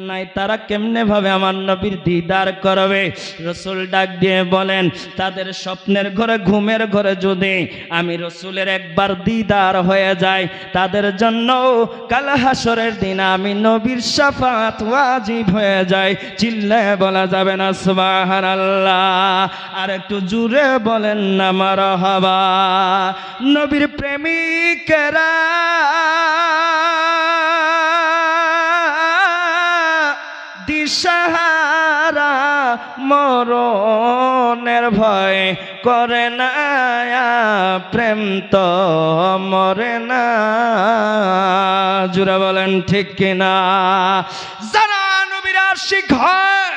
নাই, তারা কেমনে ভাবে আমার নবীর দিদার করবে? রসুল ডাক দিয়ে বলেন, তাদের স্বপ্নের ঘরে, ঘুমের ঘরে যদি আমি রসুলের একবার দিদার হয়ে যায় তাদের জন্য কাল হাসরের দিন আমি নবীর সাফাত ওয়াজিব হয়ে যায় চিল্লে বলা যাবে না সুবাহান আল্লাহ আর একটু জুড়ে বলেন না মার নবীর প্রেমিকেরা দিশাহারা মরণের ভয় করে না, প্রেম তো মরে না। জুরা বলেন, ঠিক কিনা? যারা নবীর আশিক হয়,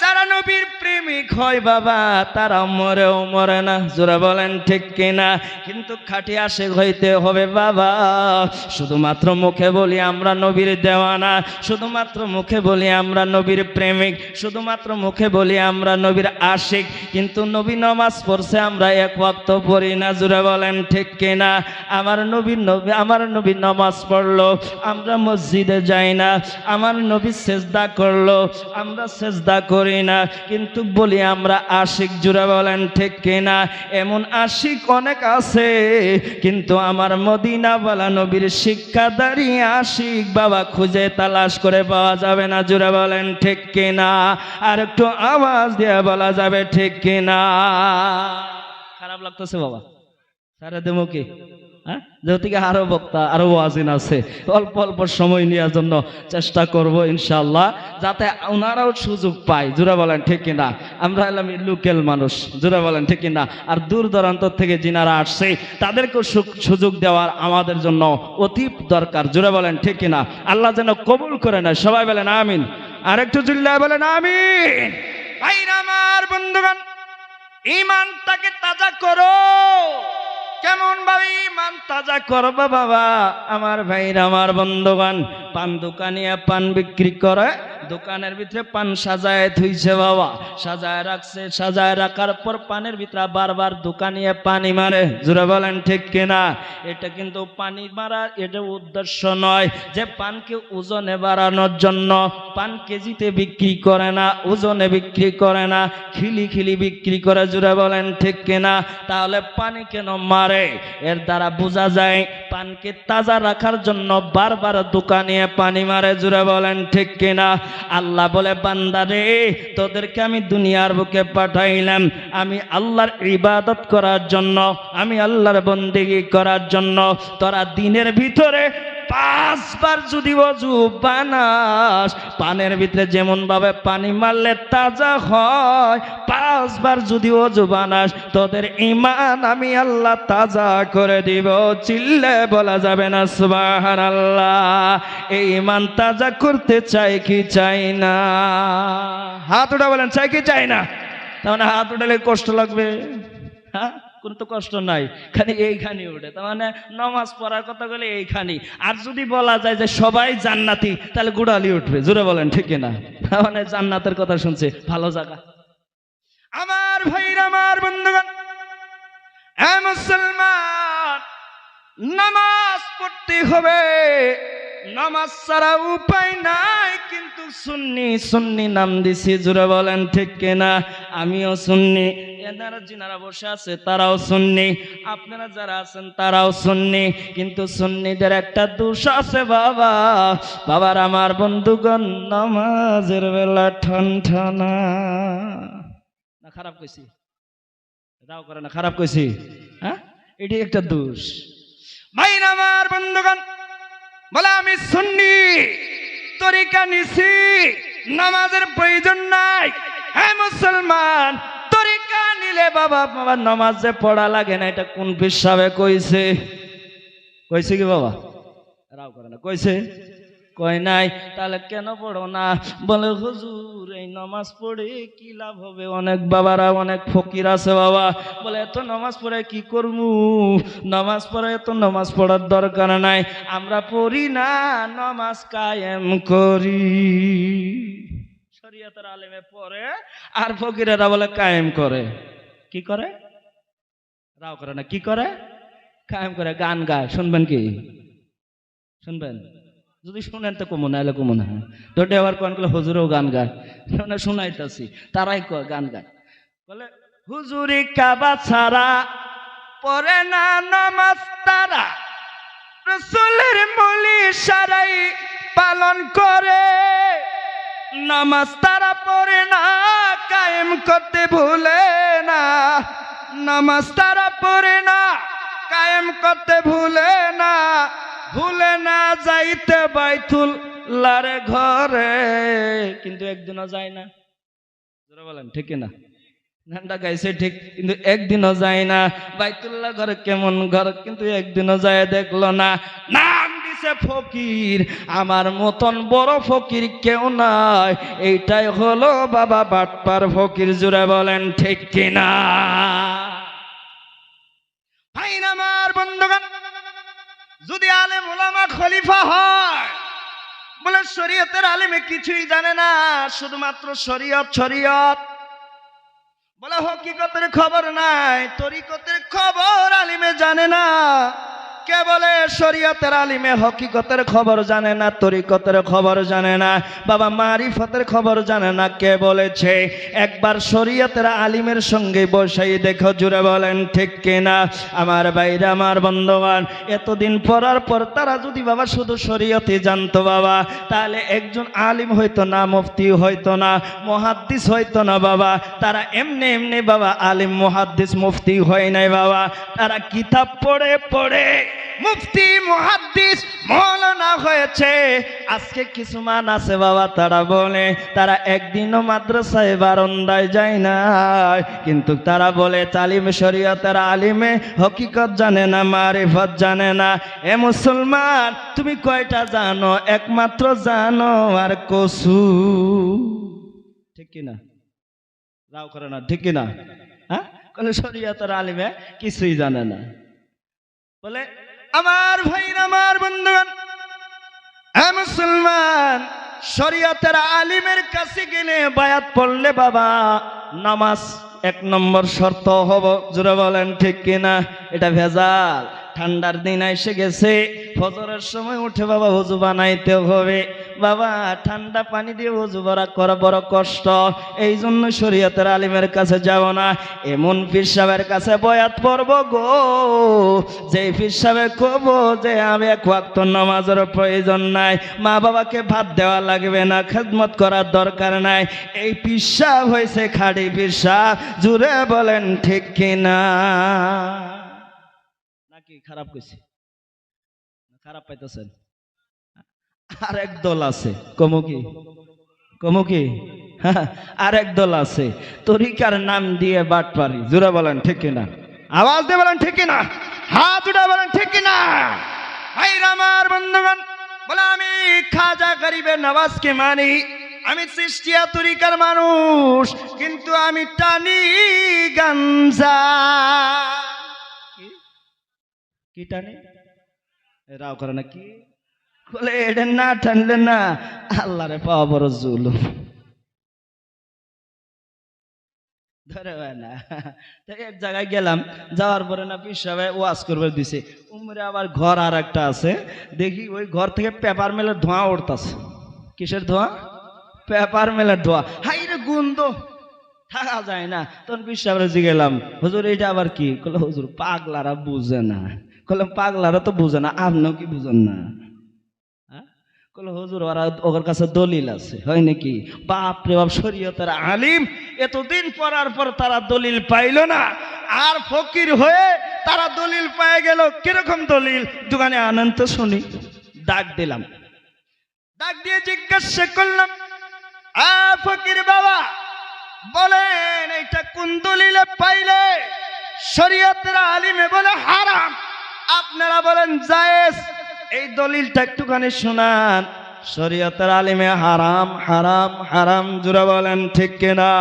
যারা নবীর প্রেমিক হয় বাবা, তারা মরেও মরে না, জোরা বলেন ঠিক কিনা? কিন্তু খাটি আশেক হইতে হবে বাবা, শুধুমাত্র মুখে বলি আমরা নবীর দেওয়ানা, শুধুমাত্র মুখে বলি আমরা নবীর প্রেমিক, শুধুমাত্র মুখে বলি আমরা নবীর আশিক, কিন্তু নবী নমাজ পড়ছে আমরা এক ওয়াক্ত পড়ি না জুড়ে বলেন ঠিক কিনা? আমার নবীর নবী, আমার নবী নমাজ পড়ল, আমরা মসজিদে যাই না, আমার নবী সেজদা করল, আমরা সেজদা করি না, কিন্তু বলি আমরা আশিক জুড়ে বলেন, ঠিক কিনা? এমন আশিক অনেক আছে, কিন্তু আমার মদিনা বলা নবীর শিক্ষাদারি আশিক। বাবা, খুঁজে তালাশ করে পাওয়া যাবে না, জুড়ে বলেন, ঠিক কিনা? আর একটু আওয়াজ দিয়ে বলা যাবে, ঠিক কিনা? খারাপ লাগতেছে বাবা। সারা দেবো কি? হ্যাঁ? যেহেতু আরও বক্তা, আরও ওয়াজিন আছে, অল্প অল্প সময় নেওয়ার জন্য চেষ্টা করব ইনশাল্লাহ যাতে ওনারাও সুযোগ পায়। জোরা বলেন, ঠিক কিনা? আমরা এলাম লোকেল মানুষ। জোরা বলেন, ঠিক কিনা? আর দূর দূরান্ত থেকে যিনারা আসছে, তাদেরকেও সুযোগ দেওয়ার আমাদের জন্য অতি দরকার। জোরা বলেন, ঠিক কিনা? আল্লাহ যেন কবুল করে নেয়। সবাই বলেন, আমিন। আর একটু জুল্লাহ বলেন, আমিন। আমার বন্ধুগণ ইমানটাকে তাজা করো। তাজা করবা বাবা। আমার ভাইরা আমার বন্ধুবান পান দোকানিয়া পান বিক্রি করে দোকানের ভিতরে পান সাজায় থুইছে বাবা। সাজায় রাখছে, সাজায় রাখার পর পানের ভিতরে বারবার দোকানিয়া পানি মারে। জুড়ে বলেন, ঠিক কিনা? এটা কিন্তু পানি মারা এটা উদ্দেশ্য নয় যে পানকে ওজনে বাড়ানোর জন্য। পান কেজিতে বিক্রি করে না, ওজনে বিক্রি করে না, খিলি খিলি বিক্রি করে জুড়ে বলেন, ঠিক কিনা? তাহলে পানি কেন মারে? এর দ্বারা বোঝা যায়, পানকে তাজা রাখার জন্য বারবার দোকানে পানি মারে জুড়ে বলেন, ঠিক কিনা? আল্লাহ বলে বান্দারে তোদেরকে আমি দুনিয়ার বুকে পাঠাইলাম। আমি আল্লাহর ইবাদত করার জন্য, আমি আল্লাহর বন্দেগি করার জন্য, তোরা দিনের ভিতরে পাঁচবার যদি অজু বানাস, পানের ভিতরে যেমন ভাবে পানি মারলে তাজা হয়, পাঁচবার যদি অজু বানাস, তোদের ইমান আমি আল্লাহ তাজা করে দিব। চিল্লে বলা যাবে না সুবাহান আল্লাহ এই ইমান তাজা করতে চাই কি চাই না? হাত উঠা বলেন, চাই কি চাই না? মানে হাত উঠালে কষ্ট লাগবে। হ্যাঁ? কোনো তো কষ্ট নাই, খালি এইখানে উঠে। তার মানে নমাজ পড়ার কথা বলে এইখানে। আর যদি বলা যায় যে সবাই জান্নাতি, তাহলে গুড়ালি উঠবে। জোরে বলেন, ঠিক না মানে জান্নাতের কথা শুনছে, ভালো জায়গা। আমার ভাইরা, আমার বন্ধুগণ মুসলমান, নামাজ পড়তে হবে। নামাজ ছাড়া উপায় নাই, কিন্তু সুন্নি সুন্নি নাম দিছি জুড়ে বলেন, ঠিক কিনা? আমিও সুন্নি এনারা যিনারা বসে আছে, তারাও সুন্নি। আপনারা যারা আছেন, তারাও সুন্নি। কিন্তু সুন্নিদের একটা দোষ আছে বাবা। বাবার আমার বন্ধুগণ, নামাজের বেলা ঠন ঠনা না, খারাপ কইছি। রাও করে না, খারাপ কইছি। হ্যাঁ? এটি একটা দোষ। মাইন আমার বন্ধুগণ, বলে আমি শুননি তরিকা নিছি, নামাজের প্রয়োজন নাই। হ্যাঁ মুসলমান নিলে বাবা বাবা, নামাজে পড়া লাগে না, এটা কোন পিসাবে কইছে? কইছে কি বাবা? রাও করে না, কইছে? কয় নাই, তাহলে কেন পড়ো না? বলে, হুজুর, এই নামাজ পড়ে কি লাভ হবে? অনেক বাবারা, অনেক ফকির আছে বাবা। বলে, এত নামাজ পড়ে কি করব নামাজ পড়ে, এত নামাজ পড়ার দরকার নাই। আমরা পড়ি না, নামাজ কায়েম করি। শরিয়তের আলেমে পড়ে, আর ফকিরেরা বলে, কায়েম করে। কি করে? রাও করে না, কি করে? কায়েম করে, গান গায়, শুনবেন কি? শুনবেন? যদি শুনেন তো কমন নাহলে কমন হ্যাঁ তোটে আবার কোনগুলো হুজুরেও গান গায়। না শুনাইতাছি, তারাই গান গায়। বলে, হুজুরি কাবা ছাড়া পরে না নামাজ তারা। রসুলের মলি সারাই পালন করে। নামাজ তারা পড়ে না, কায়েম করতে ভুলে নামাজ তারা পড়ে না, কায়েম করতে ভুলে না ভুলে না যাইতে বাইতুল লারে ঘরে। কিন্তু একদিনও যায় না। বলেন, ঠিক না গানটা গাইছে ঠিক, কিন্তু একদিনও যায় না। বাইতুল্লাহ ঘরে কেমন ঘর, কিন্তু একদিনও যায় দেখল না। নাম দিছে ফকির, আমার মতন বড় ফকির কেউ নাই। এইটাই হলো বাবা বাটপার ফকির জুড়ে বলেন, ঠিক কিনা? বন্ধুগণ, যদি আলেম ওলামা খলিফা হয়, বলে শরীয়তের আলেমে কিছুই জানে না, শুধুমাত্র শরীয়ত শরীয়ত। বলে হকিকতের খবর নাই, তরিকতের খবর আলিমে জানে না। কে বলে? শরীয়তের আলিমে হকিকতের খবর জানে না, তরিকতের খবর জানে না, বাবা মারিফতের খবর জানে না, কে বলেছে? একবার শরীয়তের আলিমের সঙ্গে বসাই দেখো, জুড়ে বলেন, ঠিক কিনা? আমার বাইরে আমার বন্ধুবান এতদিন পড়ার পর তারা যদি বাবা শুধু শরীয়তে জানতো বাবা, তাহলে একজন আলিম হইতো না, মুফতি হইতো না, মহাদ্দিস হইতো না বাবা, তারা এমনি এমনি বাবা আলিম, মহাদ্দিস, মুফতি হয় নাই বাবা, তারা কিতাব পড়ে পড়ে। মুফতি, মহাদ্দিস, মৌলানা হয়েছে। আজকে কিছু মান আছে বাবা, তারা বলে, তারা একদিনও মাদ্রাসায় বারন্দায় যায় না কিন্তু তারা বলে, তালিম শরীয়তের আলিমে হকিকত জানে না, মারিফত জানে না। এ মুসলমান, তুমি কয়টা জানো? একমাত্র জানো, আর কসু। ঠিক কিনা? রাও করে না, ঠিক কিনা? হ্যাঁ? বলে শরীয়তের আলিমে কিছুই জানে না। বলে আমার ভাই আমার বন্ধুগণ মুসলমান, শরীয়তের আলিমের কাছে গেলে বায়াত পড়লে বাবা, নামাজ এক নম্বর শর্ত হব, জোরে বলেন ঠিক কিনা? এটা ভেজাল। ঠান্ডার দিন এসে গেছে, ফজরের সময় উঠে বাবা হুজু বানাইতে হবে। বাবা, ঠান্ডা পানি দিয়ে উজু ভরা করা, বড় কষ্ট। এই জন্য শরীয়তের আলিমের কাছে যাব না। এমন পীর সাহেবের কাছে বয়াত পড়ব গো। যে পীর সাহেব কব যে আমি এক ওয়াক্ত নামাজের প্রয়োজন নাই, মা বাবাকে ভাত দেওয়া লাগবে না, খেদমত করার দরকার নাই। এই পীর সাহেব হয়েছে খাড়ি পীর সাহেব, জুড়ে বলেন ঠিক কিনা? নাকি খারাপ কইছি? খারাপ পাইতেছেন। আর এক দল আছে। কমু কি? কমু কি? আর এক দল আছে। তরিকার নাম দিয়ে বাট পারি। জোরে বলেন, ঠিক না আওয়াজ দিয়ে বলেন, ঠিক না হাত উঠে বলেন, ঠিক না ভাই আমার বন্ধুগণ, বলে আমি খাজা গরিবের নওয়াজকে মানি। আমি সৃষ্টিয়া তরিকার মানুষ, কিন্তু আমি টানি গাঞ্জা? কি? টানে? রাও করে না কি? বলে এটা না টানলে না আল্লাহ রে পাওয়া বড় জুলুম ধরে এক জায়গায় গেলাম, যাওয়ার পরে না পিস ওয়াজ করবে দিছে। উমরে আবার ঘর আর একটা আছে, দেখি ওই ঘর থেকে পেপার মেলের ধোঁয়া উঠতাছে। কিসের ধোঁয়া? পেপার মেলের ধোঁয়া। হাই রে গুন্দ থাকা যায় না। তখন পিস সাহেবের জিগেলাম হুজুর এটা আবার কি? কলে হুজুর, পাগলারা বুঝে না। কলাম পাগলারা তো বুঝে না, আপনিও কি বুঝেন না? কলে হুজুর, ওরা কাছে দলিল আছে। হয় নাকি? বাপ রে বাপ, শরীয়তের আলিম, এতদিন পড়ার পর তারা দলিল পাইল না। আর ফকির হয়ে তারা দলিল পেয়ে গেল, কীরকম দলিল? দোকানে আনন্দ শুনি। ডাক দিলাম। ডাক দিয়ে জিজ্ঞাসা করলাম, আ ফকির বাবা, বলেন এইটা কোন দলিলে পাইলে শরীয়তের আলিমে বলে হারাম? আপনারা বলেন জায়েজ। এই দলিলটা একটুখানি শোনান। শরীয়তের আলিমে হারাম হারাম হারাম জুড়ে বলেন ঠিক কিনা?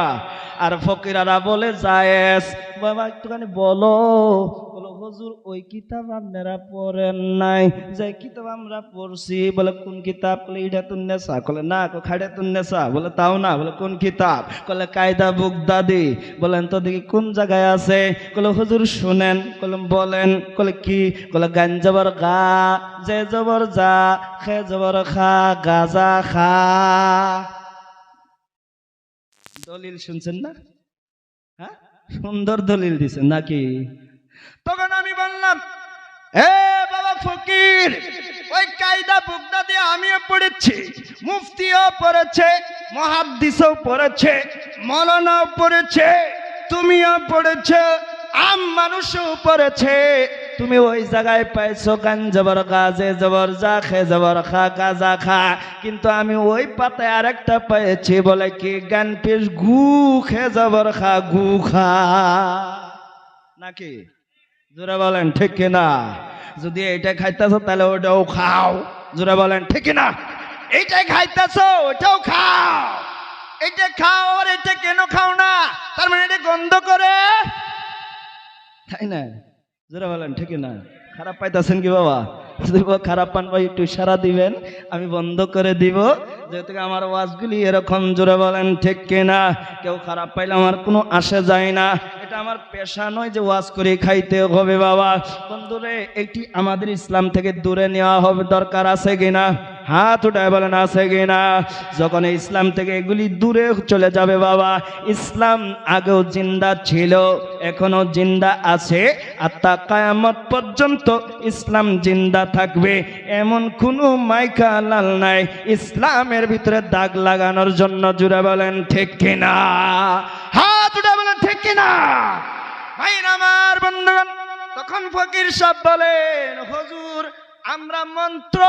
আর ফকিরারা বলে, জায়েজ। বাবা, একটুখানি বলো। বলো, হুজুর, ওই কিতাব আপনারা পড়েন নাই। যে কিতাব আমরা পড়ছি, বলে, কোন কিতাব? বলে, ইডা তুন্নেসা বলে না কো খাড়ে তুন্নেসা বলে, তাও না। বলে, কোন কিতাব? বলে কায়দা বুগদাদি বলেন তো দেখি কোন জায়গায় আছে? বলে হুজুর, শুনেন। বলে বলেন। বলে কি? বলে গান জবর গা, যে জবর যা, খে জবর খা গাজা খা। দলিল শুনছেন না? হ্যাঁ? সুন্দর দলিল দিছেন নাকি? তখন আমি বললাম, এ বাবা ফকির, ওই কায়দা বুকদা দিয়ে আমিও পড়েছি, মুফতিও পড়েছে, মহাদ্দিসও পড়েছে, মলনাও পড়েছে, তুমিও পড়েছো, আম মানুষও পড়েছে। তুমি ওই জায়গায় পাইছো গান জবর গাজে জবর যা খে জবর খা গাজা খা। কিন্তু আমি ওই পাতায় আরেকটা পেয়েছি বলে কি, গান পেশ গু খে জবর খা, গু খা। নাকি? জোরে বলেন, ঠিক কিনা যদি এইটা খাইতেছো, তাহলে ওটাও খাও। জোরে বলেন, ঠিক কিনা এইটাই খাইতেছো ওটাও খাও। এটা খাও আর এটা কেন খাও না? তার মানে এটা গন্ধ করে। তাই না? জোরে বলেন, ঠিক না? খারাপ পাইতেছেন কি বাবা? খারাপ পান ভাই, একটু সারা দিবেন, আমি বন্ধ করে দিব। যেহেতু আমার ওয়াজগুলি এরকম, জোরে বলেন, ঠিক কিনা কেউ খারাপ পাইলে আমার কোনো আসে যায় না। এটা আমার পেশা নয় যে ওয়াজ করে খাইতে হবে বাবা। বন্ধুরে, এটি আমাদের ইসলাম থেকে দূরে নেওয়া হবে, দরকার আছে কিনা হাত উঠায় বলেন, আছে কিনা যখন ইসলাম থেকে এগুলি দূরে চলে যাবে, বাবা, ইসলাম আগেও জিন্দা ছিল এখনও জিন্দা আছে, আর তা কায়ামত পর্যন্ত ইসলাম জিন্দা থাকবে। এমন কোনো মাইকা লাল নাই, ইসলামের ভিতরে দাগ লাগানোর জন্য জুড়ে বলেন, ঠিক কিনা হাত উঠে বলেন, ঠিক কিনা ভাই আমার বন্ধুগণ, তখন ফকির সব বলেন, হুজুর আমরা মন্ত্র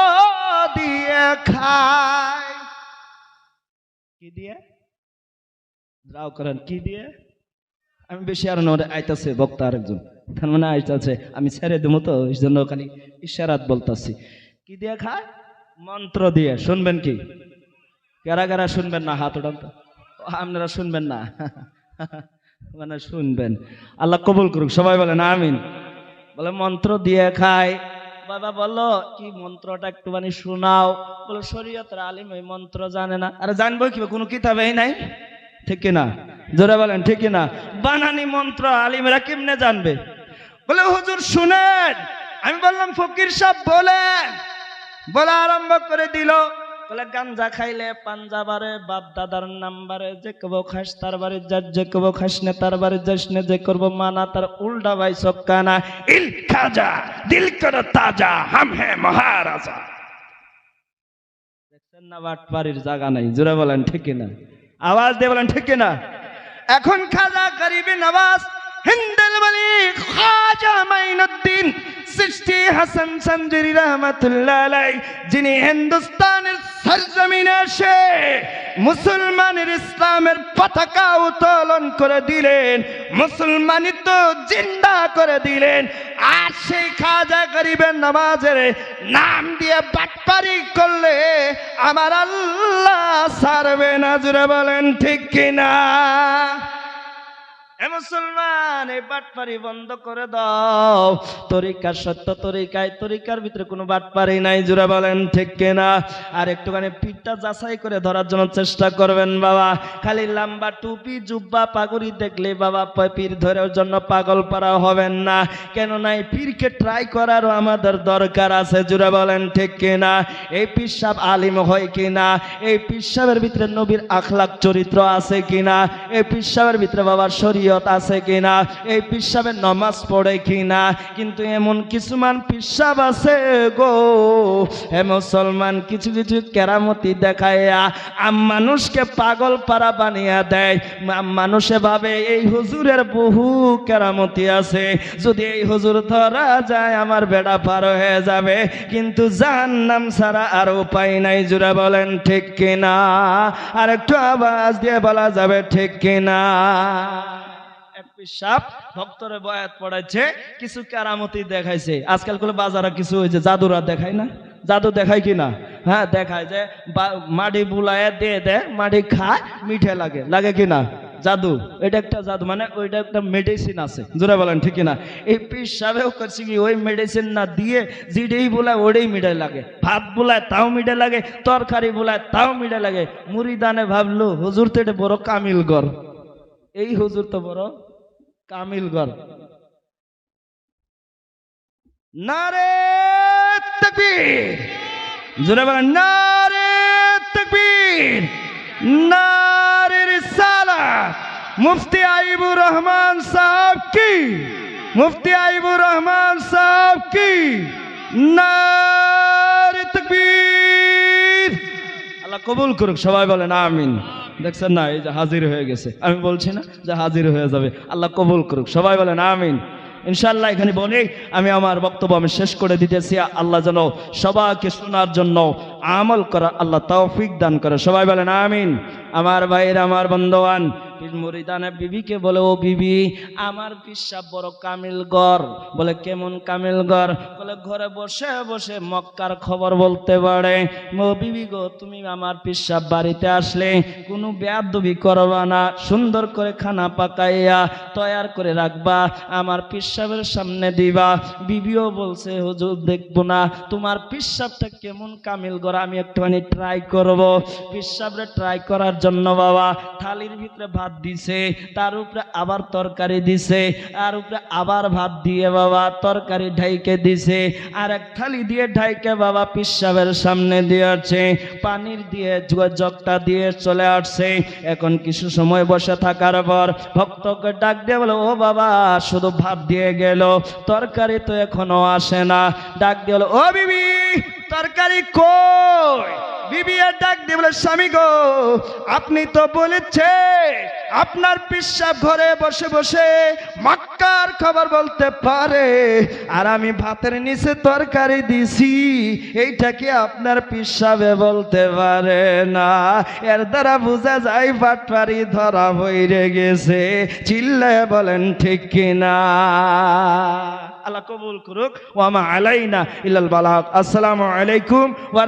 দিয়ে খাই। কি দিয়ে? রাও করেন কি দিয়ে? আমি বেশি আর নরে আইতাছে বক্তা আরেকজন। তার মানে আইতাছে আমি ছেড়ে দেবো তো এই জন্য খালি ইশারাত বলতাছি। কি দিয়ে খায়? মন্ত্র দিয়ে শুনবেন কি? কারা কারা শুনবেন না হাত উঠান তো। ও, আপনারা শুনবেন না। মানে শুনবেন। আল্লাহ কবুল করুক সবাই বলেন আমিন। বলে মন্ত্র দিয়ে খায়। বাবা বলো কি মন্ত্রটা একটুখানি শোনাও। বলো শরীয়তের আলিম ওই মন্ত্র জানে না। আরে জানব কি কোনো কিতাবেই নাই? ঠিক না জোরে বলেন, ঠিক না বানানি মন্ত্র আলিমরা কেমনে জানবে? বলে, হুজুর, শুনেন। আমি বললাম, ফকির সাহেব বলেন। বলা আরম্ভ করে দিল। বলে, গাঞ্জা খাইলে পাঞ্জাবারে বাপ দাদার নাম্বারে যে কব খাস, তার বাড়ি যা যে কব খাস নে, তার বাড়ি যাস নে, যে করব মানা, তার উল্টা ভাই সব কানা ইল খাজা, দিল কর তাজা, হাম হে মহারাজা। দেখছেন না বাট বাড়ির জায়গা নাই, জোরে বলেন, ঠিক না? আওয়াজ দিয়ে বলেন, ঠিক না? এখন খাজা গরিবে হিন্দেল বলি, খাজা মাইনুদ্দিন, সৃষ্টি হাসান সঞ্জুরি রহমতুল্লাহ যিনি হিন্দুস্তানের সরজমিনে এসে মুসলমানের ইসলামের পতাকা উত্তোলন করে দিলেন। মুসলমানিত্ব জিন্দা করে দিলেন। আর সেই খাজা গরিবের নামাজের নাম দিয়ে বাটপারি করলে আমার আল্লাহ সারবে না জুড়ে বলেন ঠিক কিনা? মুসলমান, এই বাটপারি বন্ধ করে দাও। তরিকার সত্য তরিকায়, তরিকার ভিতরে কোনো বাটপারি নাই জুড়ে বলেন, ঠিক কিনা? আর একটুখানি পিঠটা যাচাই করে ধরার জন্য চেষ্টা করবেন, বাবা। খালি লম্বা টুপি, জুব্বা, পাগুড়ি দেখলে বাবা পীর ধরার জন্য পাগল পারা হবেন না। কেন না এই পীরকে ট্রাই করারও আমাদের দরকার আছে জুড়ে বলেন, ঠিক কিনা? এই পিসাব আলিম হয় কিনা? এই পিসাবের ভিতরে নবীর আখলাক চরিত্র আছে কিনা? এই পিসাবের ভিতরে বাবার শরীয়ত আছে কিনা? এই পিসাবের নমাজ পড়ে কিনা? কিন্তু এমন কিছুমান পিসাব আছে গো। হে মুসলমান, কিছু কিছু কেরামতি দেখায়া আম মানুষকে পাগল পারা বানিয়ে দেয়। মানুষে ভাবে এই হুজুরের বহু কেরামতি আছে। যদি এই হুজুর ধরা যায়, আমার বেড়া পার হয়ে যাবে। কিন্তু জাহান্নাম ছাড়া আর উপায় নাই জুড়ে বলেন ঠিক কিনা? আর একটু আওয়াজ দিয়ে বলা যাবে ঠিক কিনা? ভক্তরে বয়াত কিছু কারামতি দেখাইছে। বাজারে কিছু হয়েছে জাদুরা দেখায় না? জাদু দেখায় কি না? হ্যাঁ দেখায় যে মাটি বুলায় দিয়ে দে, মাটি খায়, মিঠে লাগে। লাগে কি না? জাদু। এটা একটা জাদু মানে ওইটা একটা মেডিসিন আছে। জোরে বলেন, ঠিক না? এই পিস সাহেবেও করছে কি, ওই মেডিসিন না দিয়ে যেটাই বলায়, ওটাই মিডে লাগে। ভাত বলায়, তাও মিডে লাগে। তরকারি বলায়, তাও মিডে লাগে। মুড়ি দানে ভাবলো, হুজুর তো এটা বড় কামিল গর এই হুজুর তো বড় কামিল গর নারে তকবীর। জোরে বলেন, নারে তকবীর। নারে রিসালাত। মুফতি আইবুর রহমান সাহেব কি? মুফতি আইবুর রহমান সাহেব কি? নারে তকবীর। আল্লাহ কবুল করুক, সবাই বলেন, আমিন। দেখছেন না, এই যে হাজির হয়ে গেছে। আমি বলছি না যে হাজির হয়ে যাবে, আল্লাহ কবুল করুক। সবাই বলেন, আমিন। ইনশাল্লাহ এখানে বলে, আমি আমার বক্তব্য আমি শেষ করে দিতেছি আল্লাহ যেন সবাইকে শোনার জন্য আমল করা আল্লাহ তৌফিক দান করে। সবাই বলেন, আমিন। আমার ভাইয়ের, আমার বন্ধবান মুরিদানে বিবিকে বলে, ও বিবি, আমার বড় কামিল বলে, কেমন কামিল বলে, ঘরে বসে বসে মক্কার খবর বলতে পারে। ও বিবি গো, তুমি আমার বাড়িতে আসলে কোনো না। সুন্দর করে খানা পাকাইয়া তৈয়ার করে রাখবা, আমার পিসাবের সামনে দিবা। বিবিও বলছে, হুজুর, দেখব না। তোমার পিসাবটা কেমন কামিল গর আমি একটুখানি ট্রাই করব। পিসাবরে ট্রাই করার জন্য বাবা, থালির ভিতরে ভাত দিছে, তার উপরে আবার তরকারি দিছে আর উপরে আবার ভাত দিয়ে বাবা তরকারি ঢাইকে দিছে, আর এক থালি দিয়ে ঢাইকে বাবা পিসাবের সামনে দিয়েছে পানির দিয়ে জগ- জগটা দিয়ে চলে আসছে। এখন কিছু সময় বসে থাকার পর ভক্তকে ডাক দিয়ে বলে, ও বাবা, শুধু ভাত দিয়ে গেল, তরকারি তো এখনও আসে না। ডাক দিয়ে বলে, ও বিবি, তরকারি কই? বিবি ডাক দিয়ে বলে, স্বামী গো, আপনি তো বলেছে, আপনার পিসাব ঘরে বসে বসে মক্কার খবর বলতে পারে। আর আমি ভাতের নিচে তরকারি দিছি, এইটা কি আপনার পিসাবে বলতে পারে না? এর দ্বারা বোঝা যায় পাটপারি ধরা হইরে গেছে। চিল্লায় বলেন, ঠিক কিনা? আল্লাহ কবুল করুক। ওয়ামা আলাইনা ইল্লাল বালাক আসসালামু আলাইকুম ওয়া